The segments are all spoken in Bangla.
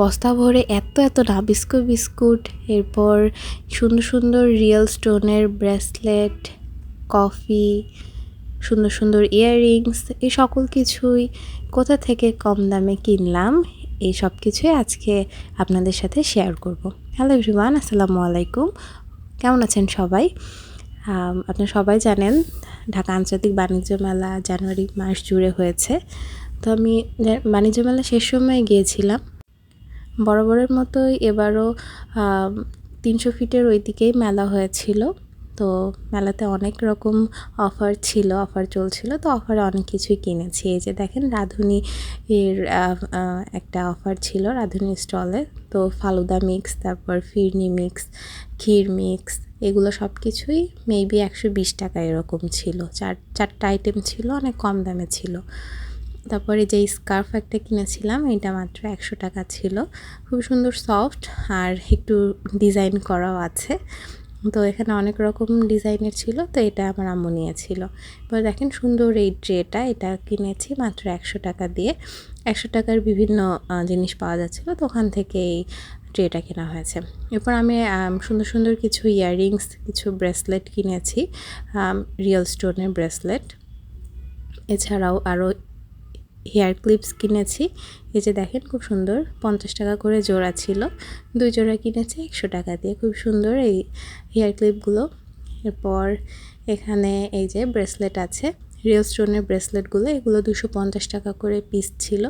বস্তা ভরে এত এত নাবিস্কো বিস্কুট এরপর সুন্দর সুন্দর রিয়েল স্টোনের ব্রেসলেট কফি সুন্দর সুন্দর ইয়াররিংস এই সকল কিছুই কোথা থেকে কম দামে কিনলাম, এই সব কিছুই আজকে আপনাদের সাথে শেয়ার করব। হ্যালো এভরিওয়ান আসসালামু আলাইকুম। কেমন আছেন সবাই? আপনারা সবাই জানেন, ঢাকা আন্তর্জাতিক বাণিজ্য মেলা জানুয়ারি মাস জুড়ে হয়েছে। তো আমি বাণিজ্য মেলা শেষ সময়ে গিয়েছিলাম। বরাবরের মতোই এবারও তিনশো ফিটের ওই দিকেই মেলা হয়েছিল। তো মেলাতে অনেক রকম অফার ছিল, অফার চলছিল। তো অফারে অনেক কিছুই কিনেছি। এই যে দেখেন রাঁধুনি এর একটা অফার ছিল রাঁধুনি স্টলে। তো ফালুদা মিক্স, তারপর ফিরনি মিক্স, ক্ষীর মিক্স, এগুলো সব কিছুই মেবি একশো বিশ টাকা এরকম ছিল। চার, চারটা আইটেম ছিল, অনেক কম দামে ছিল। তারপরে যে স্কার্ফ একটা কিনেছিলাম, এটা মাত্র একশো টাকা ছিল। খুব সুন্দর সফট আর একটু ডিজাইন করাও আছে। তো এখানে অনেক রকম ডিজাইনের ছিল, তো এটা আমার আম্মু নিয়েছিল। এবার দেখেন সুন্দর এই ট্রেটা এটা কিনেছি মাত্র একশো টাকা দিয়ে। একশো টাকার বিভিন্ন জিনিস পাওয়া যাচ্ছিল, তো ওখান থেকে এই ট্রেটা কেনা হয়েছে। এরপর আমি সুন্দর সুন্দর কিছু ইয়াররিংস কিছু ব্রেসলেট কিনেছি রিয়েল স্টোনের ব্রেসলেট এছাড়াও আরও হেয়ার ক্লিপস কিনেছি। এই যে দেখেন খুব সুন্দর পঞ্চাশ টাকা করে জোড়া ছিল। দুই জোড়া কিনেছি, একশো টাকা দিয়ে খুব সুন্দর এই হেয়ার ক্লিপগুলো। এরপর এখানে এই যে ব্রেসলেট আছে, রিয়েল স্টোনের ব্রেসলেটগুলো, এগুলো দুশো পঞ্চাশ টাকা করে পিস ছিল।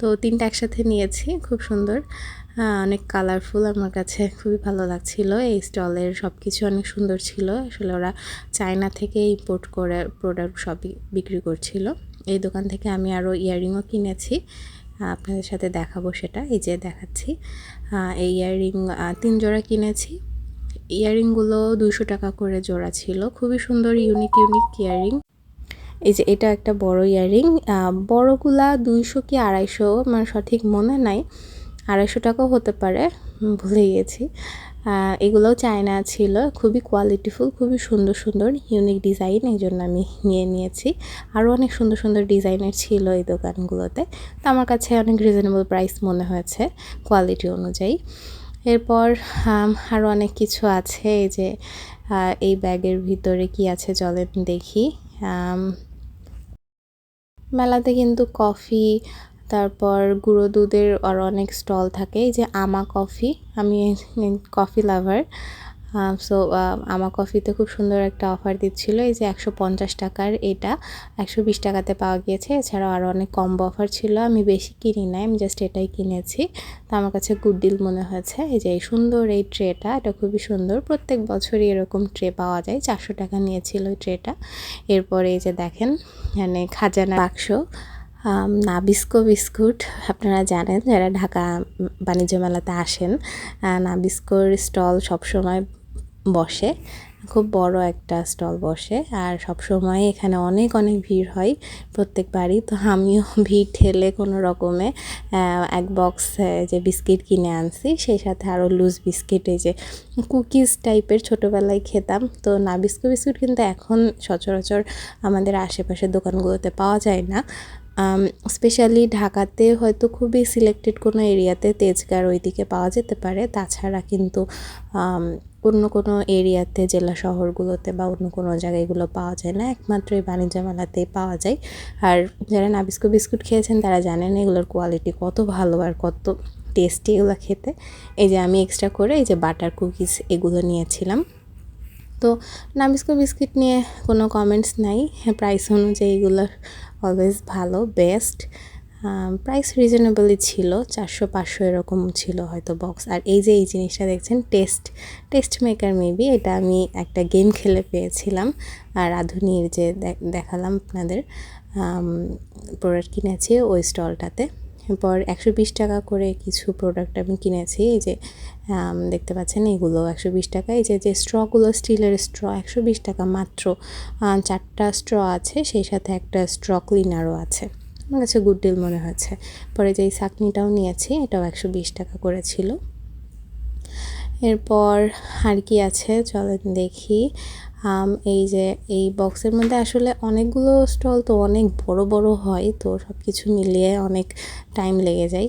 তো তিনটা একসাথে নিয়েছি, খুব সুন্দর। অনেক কালারফুল, আমার কাছে খুবই ভালো লাগছিল। এই স্টলের সব কিছু অনেক সুন্দর ছিল। আসলে ওরা চায়না থেকে ইম্পোর্ট করে প্রোডাক্ট সবই বিক্রি করছিল। এই দোকান থেকে আমি আরও ইয়াররিংও কিনেছি। আপনাদের সাথে দেখাবো সেটা, এই যে দেখাচ্ছি। এই ইয়াররিং তিন জোড়া কিনেছি। ইয়াররিংগুলো দুশো টাকা করে জোড়া ছিল। খুবই সুন্দর ইউনিক ইউনিক ইয়াররিং। এই যে এটা একটা বড় ইয়াররিং। বড়গুলা দুইশো কি আড়াইশো মানে সঠিক মনে নাই। আড়াইশো টাকাও হতে পারে, ভুলে গিয়েছি এগুলোও চায়না ছিল। খুবই কোয়ালিটিফুল খুবই সুন্দর সুন্দর ইউনিক ডিজাইন এই জন্য আমি নিয়ে নিয়েছি। আরও অনেক সুন্দর সুন্দর ডিজাইনের ছিল এই দোকানগুলোতে। তো আমার কাছে অনেক রিজনেবল প্রাইস মনে হয়েছে কোয়ালিটি অনুযায়ী। এরপর আরও অনেক কিছু আছে এই যে এই ব্যাগের ভিতরে কি আছে চলেন দেখি। মেলাতে কিন্তু কফি তারপর গুঁড়ো দুধের আরও অনেক স্টল থাকে, এই যে আমা কফি, আমি কফি লাভার। সো আমা কফিতে খুব সুন্দর একটা অফার দিচ্ছিল, এই যে একশো পঞ্চাশ টাকার এটা, একশো বিশ টাকাতে পাওয়া গিয়েছে। এছাড়াও আরও অনেক কম্বো অফার ছিল, আমি বেশি কিনি নাই, আমি জাস্ট এটাই কিনেছি। তো আমার কাছে গুড ডিল মনে হয়েছে, এই যে এই সুন্দর এই ট্রেটা, এটা খুবই সুন্দর, প্রত্যেক বছরই এরকম ট্রে পাওয়া যায়, চারশো টাকা নিয়েছিল ওই ট্রেটা। এরপরে এই যে দেখেন মানে খাজানা বাক্স নাবিস্কো বিস্কুট আপনারা জানেন যারা ঢাকা বাণিজ্য মেলাতে আসেন নাবিস্কোর স্টল সবসময় বসে, খুব বড় একটা স্টল বসে আর সব সময় এখানে অনেক অনেক ভিড় হয় প্রত্যেকবারই। তো আমিও ভিড় ঠেলে কোনো রকমে এক বক্স যে বিস্কিট কিনে আনছি, সেই সাথে আরও লুজ বিস্কিট যে কুকিজ টাইপের ছোটোবেলায় খেতাম। তো না বিস্কুট বিস্কুট কিন্তু এখন সচরাচর আমাদের আশেপাশের দোকানগুলোতে পাওয়া যায় না। স্পেশালি ঢাকাতে হয়তো খুবই সিলেক্টেড কোনো এরিয়াতে তেজগার ওইদিকে পাওয়া যেতে পারে। তাছাড়া কিন্তু অন্য কোনো এরিয়াতে, জেলা শহরগুলোতে বা অন্য কোনো জায়গায় এগুলো পাওয়া যায় না। একমাত্র এই বাণিজ্য মেলাতেই পাওয়া যায়। আর যারা নাবিস্কো বিস্কুট খেয়েছেন, তারা জানেন এগুলোর কোয়ালিটি কত ভালো আর কত টেস্টি এগুলো খেতে। এই যে আমি এক্সট্রা করে এই যে বাটার কুকিজ এগুলো নিয়েছিলাম। তো নাবিস্কো বিস্কিট নিয়ে কোনো কমেন্টস নাই। প্রাইস অনুযায়ী এগুলো অলওয়েজ ভালো বেস্ট প্রাইস রিজনেবলই ছিল, চারশো পাঁচশো এরকম ছিল হয়তো বক্স আর এই যে এই জিনিসটা দেখছেন টেস্ট টেস্ট মেকার মেবি এটা আমি একটা গেম খেলে পেয়েছিলাম। আর রাঁধুনির যে দেখালাম আপনাদের প্রোডাক্ট কিনেছি ওই স্টলটাতে এরপর একশো বিশ টাকা করে কিছু প্রোডাক্ট আমি কিনেছি। এই যে দেখতে পাচ্ছেন এগুলো একশো বিশ টাকা। এই যে যে স্ট্রগুলো স্টিলের স্ট্র একশো বিশ টাকা মাত্র। চারটা স্ট্র আছে, সেই সাথে একটা স্ট্র ক্লিনারও আছে। আমার কাছে গুড ডিল মনে হয়েছে পরে যে এই সাকনিটাও নিয়েছি, এটাও একশো বিশ টাকা করেছিল এরপর আর কি আছে? চলেন দেখি। এই যে এই বক্সের মধ্যে আসলে অনেকগুলো স্টল তো অনেক বড় বড় হয় তো সব কিছু মিলিয়ে অনেক টাইম লেগে যায়।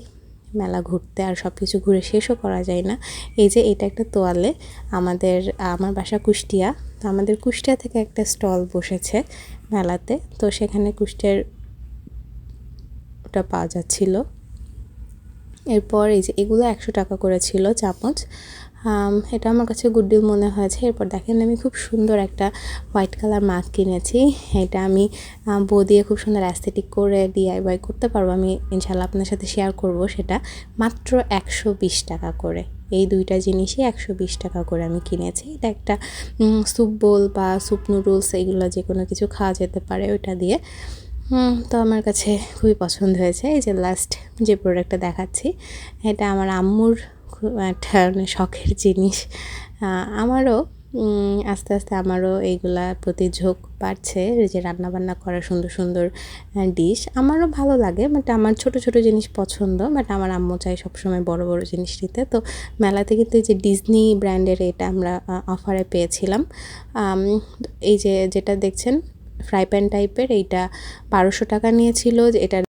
মেলা ঘুরতে আর সব কিছু ঘুরে শেষও করা যায় না। এই যে এটা একটা তোয়ালে। আমাদের আমার বাসা কুষ্টিয়া। তো আমাদের কুষ্টিয়া থেকে একটা স্টল বসেছে মেলাতে। তো সেখানে কুষ্টিয়ার ওটা পাওয়া যাচ্ছিল। এরপর এই যে এগুলো একশো টাকা করে ছিল চামচ আম, এটা আমার কাছে গুড ডিল মনে হয়েছে। এরপর দেখেন আমি খুব সুন্দর একটা হোয়াইট কালার মাগ কিনেছি। এটা আমি বউ দিয়ে খুব সুন্দর অ্যাস্থেটিক করে ডিআইওয়াই করতে পারব। আমি ইনশাল্লাহ আপনার সাথে শেয়ার করব সেটা। মাত্র একশো বিশ টাকা করে। এই দুইটা জিনিসই একশো বিশ টাকা করে আমি কিনেছি। এটা একটা স্যুপ বোল বা স্যুপ নুডলস এগুলো যে কোনো কিছু খাওয়া যেতে পারে ওইটা দিয়ে। তো আমার কাছে খুবই পছন্দ হয়েছে। এই যে লাস্ট যে প্রোডাক্টটা দেখাচ্ছি, এটা আমার আম্মুর একটা মানে শখের জিনিস। আমারও আস্তে আস্তে আমারও এইগুলা প্রতি ঝোঁক বাড়ছে যে রান্না বান্না করা সুন্দর সুন্দর ডিশ আমারও ভালো লাগে বাট আমার ছোট ছোট জিনিস পছন্দ বাট আমার আম্মু চাই সবসময় বড় বড় জিনিস নিতে তো মেলাতে কিন্তু এই যে ডিজনি ব্র্যান্ডের এটা আমরা অফারে পেয়েছিলাম। এই যে যেটা দেখছেন ফ্রাই প্যান টাইপের এইটা বারোশো টাকা নিয়েছিল, যে এটার